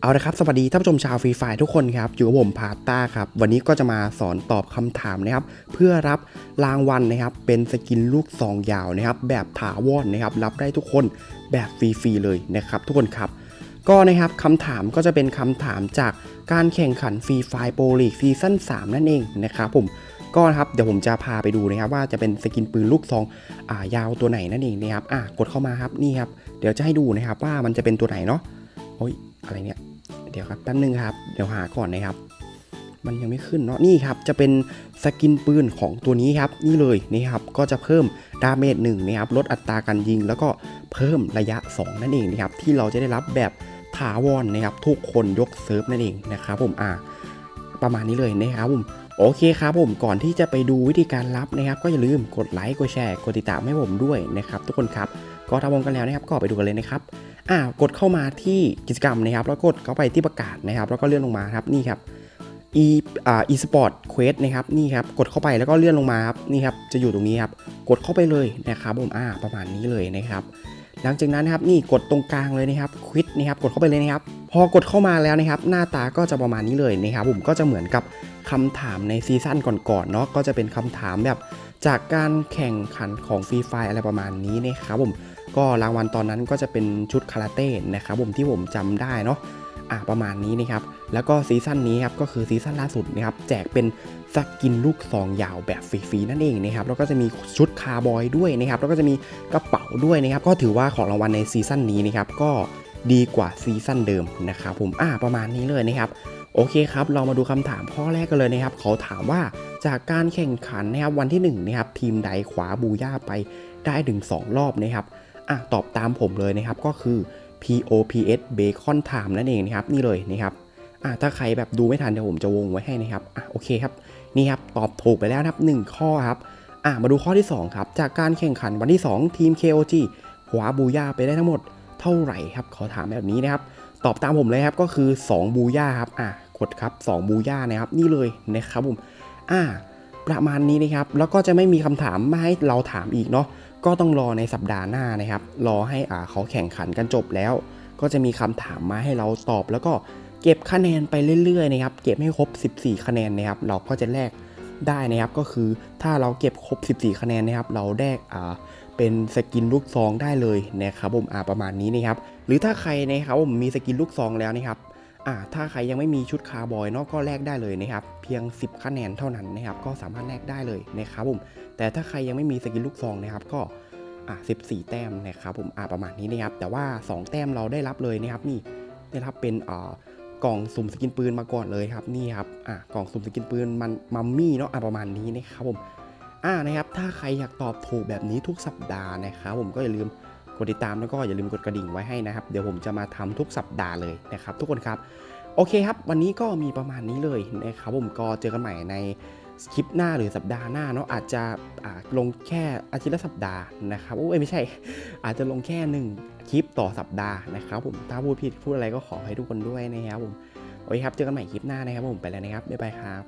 เอาละครับ สวัสดีท่านผู้ชมชาวฟรีไฟทุกคนครับ อยู่กับผมพาต้าครับ วันนี้ก็จะมาสอนตอบคำถามนะครับ เพื่อรับรางวัลนะครับ เป็นสกินลูกซองยาวนะครับ แบบถาวรนะครับ รับได้ทุกคนแบบฟรีๆเลยนะครับ ทุกคนครับ ก็นะครับคำถามก็จะเป็นคำถามจากการแข่งขันฟรีไฟโปรลีกซีซั่น3นั่นเองนะครับผมก็นะครับเดี๋ยวผมจะพาไปดูนะครับว่าจะเป็นสกินปืนลูกซองอ่ายาวตัวไหนนั่นเองนะครับอะกดเข้ามาครับนี่ครับเดี๋ยวจะให้ดูนะครับว่ามันจะเป็นตัวไหนเนาะ โอ้ยอะไรเนี่ย เดี๋ยวครับแป๊บนึงครับ เดี๋ยวหาก่อนนะครับ มันยังไม่ขึ้นเนาะนี่ครับจะเป็นสกินปืนของตัวนี้ครับ นี่เลยนี่ครับก็จะเพิ่มดาเมจหนึ่งนะครับลดอัตราการยิง แล้วก็เพิ่มระยะ 2 นั่นเองนะครับที่เราจะได้รับแบบถาวรนะครับ ทุกคนยกเซิร์ฟนั่นเองนะครับผมอ่าประมาณนี้เลยนะครับผมโอเคครับผมก่อนที่จะไปดูวิธีการรับนะครับ ก็อย่าลืมกดไลค์กดแชร์กดติดตามให้ผมด้วยนะครับ ทุกคนครับ ก็ถ้าวงกันแล้วนะครับก็ไปดูกันเลยนะครับอ่ากดเข้ามาที่กิจกรรมนะครับ แล้วกดเข้าไปที่ประกาศนะครับ แล้วก็เลื่อนลงมาครับนี่ครับ e อ่า e-sport quest นะครับนี่ครับกดเข้าไปแล้วก็เลื่อนลงมาครับนี่ครับจะอยู่ตรงนี้ครับกดเข้าไปเลยนะครับผมอ่าประมาณนี้เลยนะครับ หลังจากนั้นนะครับนี่กดตรงกลางเลยนะครับควิดนะครับกดเข้าไปเลยนะครับ พอกดเข้ามาแล้วนะครับ หน้าตาก็จะประมาณนี้เลยนะครับผมก็จะเหมือนกับคำถามในซีซั่นก่อนๆเนาะก็จะเป็นคำถามแบบจากการแข่งขันของฟรีไฟอะไรประมาณนี้นะครับผม ก็รางวัลตอนนั้นก็จะเป็นชุดคาราเต้นะครับผมที่ผมจำได้เนาะอะประมาณนี้นะครับ แล้วก็ซีซั่นนี้ครับก็คือซีซั่นล่าสุดนะครับแจกเป็นสกินลูกซองยาวแบบฟรีๆนั่นเองนะครับแล้วก็จะมีชุดคาร์บอยด้วยนะครับแล้วก็จะมีกระเป๋าด้วยนะครับ ก็ถือว่าของรางวัลในซีซั่นนี้นะครับก็ดีกว่าซีซั่นเดิมนะครับผมอะประมาณนี้เลยนะครับโอเคครับ เรามาดูคำถามข้อแรกกันเลยนะครับ เขาถามว่าจากการแข่งขันนะครับวันที่1นะครับทีมใดขวาบูย่าไปได้ถึง 2 รอบนะครับ อะตอบตามผมเลยนะครับก็คือ POPS Bacon Time นั่นเองนะครับนี่เลยนะครับอะถ้าใครแบบดูไม่ทันเดี๋ยวผมจะวงไว้ให้นะครับอะโอเคครับนี่ครับตอบถูกไปแล้วนะครับ 1 ข้อครับอะมาดูข้อที่ 2 ครับ จากการแข่งขันวันที่ 2 ทีม KOG ขวาบูย่าไปได้ทั้งหมดเท่าไหร่ครับขอถามแบบนี้นะครับ ตอบตามผมเลยครับก็คือ 2 บูย่าครับอะกดครับ 2 บูย่านะครับนี่เลยนะครับผมอ่า ประมาณนี้นะครับ แล้วก็จะไม่มีคำถามมาให้เราถามอีกเนาะ ก็ต้องรอในสัปดาห์หน้านะครับ รอให้อ่าเขาแข่งขันกันจบแล้ว ก็จะมีคำถามมาให้เราตอบ แล้วก็เก็บคะแนนไปเรื่อยๆนะครับ เก็บให้ครบ 14 คะแนนนะครับ เราก็จะแลกได้นะครับ ก็คือถ้าเราเก็บครบ 14 คะแนนนะครับ เราแลกอ่าเป็นสกินลูกซองได้เลยนะครับผมอ่าประมาณนี้นะครับ หรือถ้าใครนะครับผมมีสกินลูกซองแล้วนะครับ อ่าถ้าใครยังไม่มีชุดคาร์บอยเนาะก็แลกได้เลยนะครับ เพียง 10 คะแนนเท่านั้นนะครับ ก็สามารถแลกได้เลยนะครับผม แต่ถ้าใครยังไม่มีสกินลูกซองนะครับ ก็อ่า14 แต้มนะครับผม อ่าประมาณนี้นะครับ แต่ว่า 2 แต้มเราได้รับเลยนะครับ นี่ได้รับเป็นอ่ากล่องสุ่มสกินปืนมาก่อนเลยครับ นี่ครับ อ่ากล่องสุ่มสกินปืนมันมัมมี่เนาะ อ่าประมาณนี้นะครับผม อ่านะครับ ถ้าใครอยากตอบถูกแบบนี้ทุกสัปดาห์นะครับผมก็อย่าลืม กดติดตามแล้วก็อย่าลืมกดกระดิ่งไว้ให้นะครับ เดี๋ยวผมจะมาทำทุกสัปดาห์เลยนะครับ ทุกคนครับโอเคครับ วันนี้ก็มีประมาณนี้เลยนะครับผมก็เจอกันใหม่ในคลิปหน้าหรือสัปดาห์หน้าเนาะอาจจะลงแค่อาทิตย์ละสัปดาห์นะครับโอ้ยไม่ใช่ อาจจะลงแค่หนึ่งคลิปต่อสัปดาห์นะครับผมถ้าพูดผิดพูดอะไรก็ขอให้ทุกคนด้วยนะครับผมโอเคครับเจอกันใหม่คลิปหน้านะครับผมไปแล้วนะครับบ๊ายบายครับ